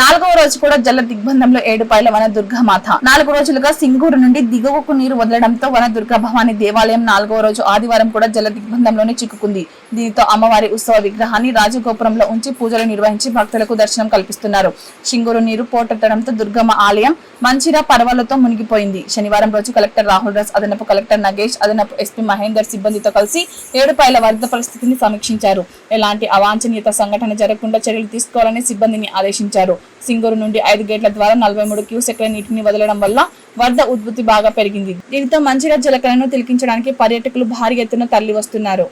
నాలుగవ రోజు కూడా జల దిగ్బంధంలో ఏడుపాయల వన దుర్గామాత నాలుగు రోజులుగా సింగూరు నుండి దిగువకు నీరు వదలడంతో వన దుర్గా భవాని దేవాలయం నాలుగవ రోజు ఆదివారం కూడా జల దిగ్బంధంలోనే చిక్కుకుంది. దీంతో అమ్మవారి ఉత్సవ విగ్రహాన్ని రాజగోపురంలో ఉంచి పూజలు నిర్వహించి భక్తులకు దర్శనం కల్పిస్తున్నారు. సింగూరు నీరు పోటెత్తడంతో దుర్గమ్మ ఆలయం మంచిరా పర్వాలతో మునిగిపోయింది. శనివారం రోజు కలెక్టర్ రాహుల్ రాజ్ అదనపు కలెక్టర్ నగేష్ అదనపు ఎస్పీ మహేందర్ సిబ్బందితో కలిసి ఏడుపాయల వరద పరిస్థితిని సమీక్షించారు. ఎలాంటి అవాంఛనీయత సంఘటన జరగకుండా చర్యలు తీసుకోవాలని సిబ్బందిని ఆదేశించారు. సింగూరు నుండి ఐదు గేట్ల ద్వారా నలభై మూడు క్యూసెక్ల నీటిని వదలడం వల్ల వరద ఉద్భుతి బాగా పెరిగింది. దీనితో మంచిర్యాల జలకలను తిలకించడానికి పర్యాటకులు భారీ ఎత్తున తరలి వస్తున్నారు